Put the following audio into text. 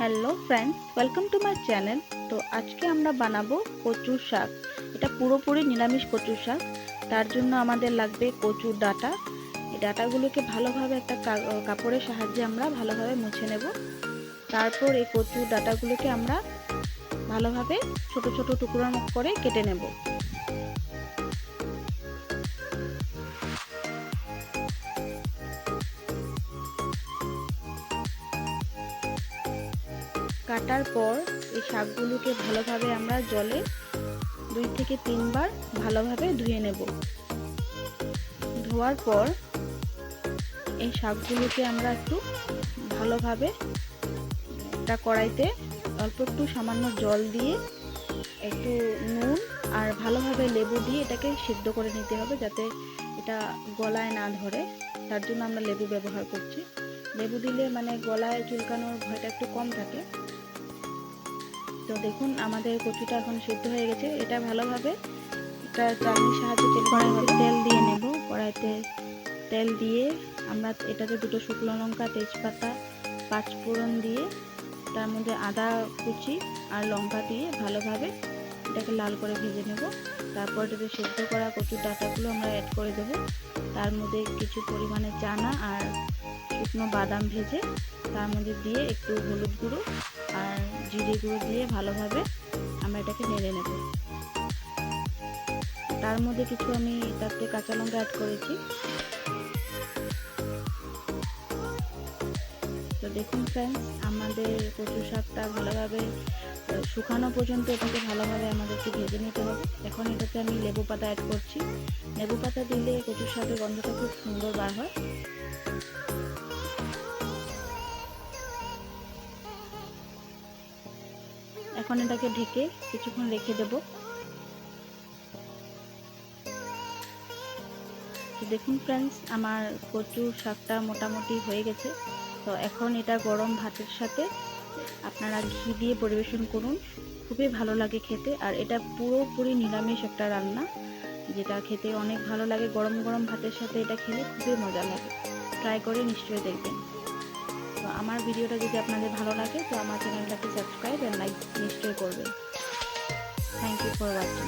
Hello friends welcome to my channel তো আজকে আমরা বানাবো কচুর শাক। এটা পুরোপুরি নিরামিষ কচুর শাক। তার জন্য আমাদের লাগবে কচুর ডাটা। এই ডাটাগুলোকে ভালোভাবে একটা কাপড়ের সাহায্যে আমরা ভালোভাবে মুছে নেব। তারপর এই কচুর ডাটাগুলোকে আমরা ভালোভাবে ছোট ছোট টুকরো করে কেটে নেব। কাটার পর এই শাকগুলোকে ভালোভাবে আমরা জলে দুই থেকে তিনবার ভালোভাবে ধুয়ে নেব। ধোয়ার পর এই শাকগুলোকে আমরা একটু ভালোভাবে একটা কড়াইতে অল্প একটু সামান্য জল দিয়ে একটু নুন আর ভালোভাবে লেবু দিয়ে এটাকে সিদ্ধ করে নিতে হবে যাতে এটা গলায় না ধরে। তার জন্য আমরা লেবু ব্যবহার করছি। লেবু দিলে মানে গলায় চুলকানোর ভয়টা একটু কম থাকে। তো দেখুন আমাদের কচুটা এখন সিদ্ধ হয়ে গেছে। এটা ভালোভাবে একটা চালনির সাহায্যে তেল কড়াইতে তেল দিয়ে নেব। কড়াইতে তেল দিয়ে আমরা এটাতে দুটো শুকনো লঙ্কা তেজপাতা পাঁচ ফোড়ন দিয়ে তার মধ্যে আদা কুচি আর লঙ্কা দিয়ে ভালোভাবে এটাকে লাল করে ভেজে নেব। তারপর এটাতে সেদ্ধ করা কচুর ডাটাগুলো আমরা অ্যাড করে দেবো। তার মধ্যে কিছু পরিমাণে চানা আর শুকনো বাদাম ভেজে তার মধ্যে দিয়ে একটু হলুদ গুঁড়ো আর জিরে গুঁড়ো দিয়ে ভালোভাবে আমরা এটাকে নেড়ে নেব। তার মধ্যে কিছু আমি তাতে কাঁচা লঙ্কা অ্যাড করেছি। তো দেখুন ফ্রেন্ডস আমাদের কচু শাকটা ভালোভাবে শুকানো পর্যন্ত এটাকে ভালোভাবে আমাদেরকে ভেজে নিতে হবে। এখন এটাতে আমি লেবু পাতা অ্যাড করছি। লেবু পাতা দিলে কচু শাকের গন্ধটা খুব সুন্দর বার হয়। এখন এটাকে ঢেকে কিছুক্ষণ রেখে দেব। দেখুন ফ্রেন্ডস আমার কচু শাকটা মোটামুটি হয়ে গেছে। তো এখন এটা গরম ভাতের সাথে আপনারা ঘি দিয়ে পরিবেশন করুন। খুবই ভালো লাগে খেতে। আর এটা পুরোপুরি নিরামিষ একটা রান্না, যেটা খেতে অনেক ভালো লাগে। গরম গরম ভাতের সাথে এটা খেলে খুবই মজা লাগে। ট্রাই করে নিশ্চয়ই দেখবেন। তো আমার ভিডিওটা যদি আপনাদের ভালো লাগে, তো আমার চ্যানেলটাকে সাবস্ক্রাইব অ্যান্ড লাইক নিশ্চয়ই করবেন। Thank you for watching